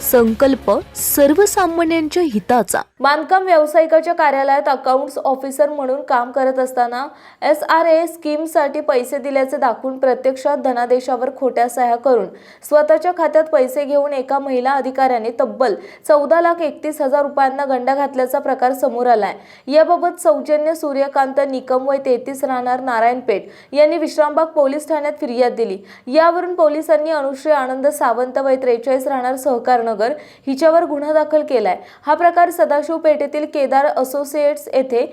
संकल्प सर्वसामान्यांच्या हिताचा. बांधकाम व्यावसायिकाच्या कार्यालयात अकाउंट्स ऑफिसर म्हणून काम करत असताना एस आर ए स्कीमसाठी पैसे दिल्याचे दाखवून प्रत्यक्षात धनादेशावर खोट्या सह्या करून स्वतःच्या खात्यात पैसे घेऊन एका महिला अधिकाऱ्याने तब्बल चौदा लाख एकतीस हजार रुपयांना गंडा घातल्याचा प्रकार समोर आलाय. याबाबत सौजन्य सूर्यकांत निकम वय तेहतीस राहणार नारायणपेठ यांनी विश्रामबाग पोलीस ठाण्यात फिर्याद दिली. यावरून पोलिसांनी अनुश्री आनंद सावंत वय त्रेचाळीस राहणार सहकार भावनगर हिच्यावर गुन्हा दाखल केलाय. हा प्रकार सदाशिव पेठेतील केदार असोसिएट्स येथे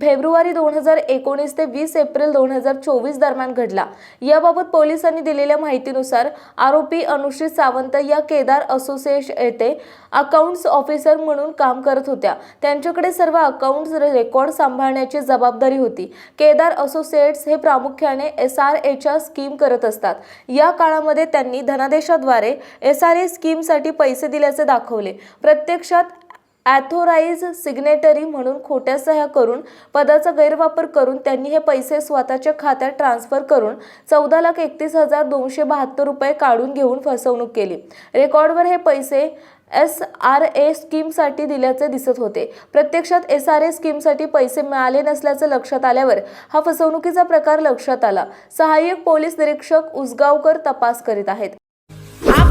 फेब्रुवारी दोन हजार एकोणीस ते वीस एप्रिल दोन हजार चोवीस दरम्यान घडला. याबाबत पोलिसांनी दिलेल्या माहितीनुसार आरोपी अनुश्री सावंत या केदार असोसिएट येथे अकाउंट्स ऑफिसर म्हणून काम करत होत्या. त्यांच्याकडे सर्व अकाउंट्स रेकॉर्ड सांभाळण्याची जबाबदारी होती. केदार असोसिएट्स हे प्रामुख्याने एस आर एच्या स्कीम करत असतात. या काळामध्ये त्यांनी धनादेशाद्वारे एस आर ए स्कीमसाठी पैसे पैसे दिल्याचे दाखवले. प्रत्यक्षात ॲथोराईज सिग्नेटरी म्हणून खोट्या सह्या करून पदाचा गैरवापर करून त्यांनी हे पैसे स्वतःच्या खात्यात ट्रान्सफर करून चौदा लाख एकतीस हजार दोनशे बहात्तर रुपये काढून घेऊन फसवणूक केली. रेकॉर्डवर हे पैसे एस आर ए स्कीमसाठी दिल्याचे दिसत होते. प्रत्यक्षात एस आर ए स्कीमसाठी पैसे मिळाले नसल्याचं लक्षात आल्यावर हा फसवणुकीचा प्रकार लक्षात आला. सहाय्यक पोलीस निरीक्षक उसगावकर तपास करीत आहेत.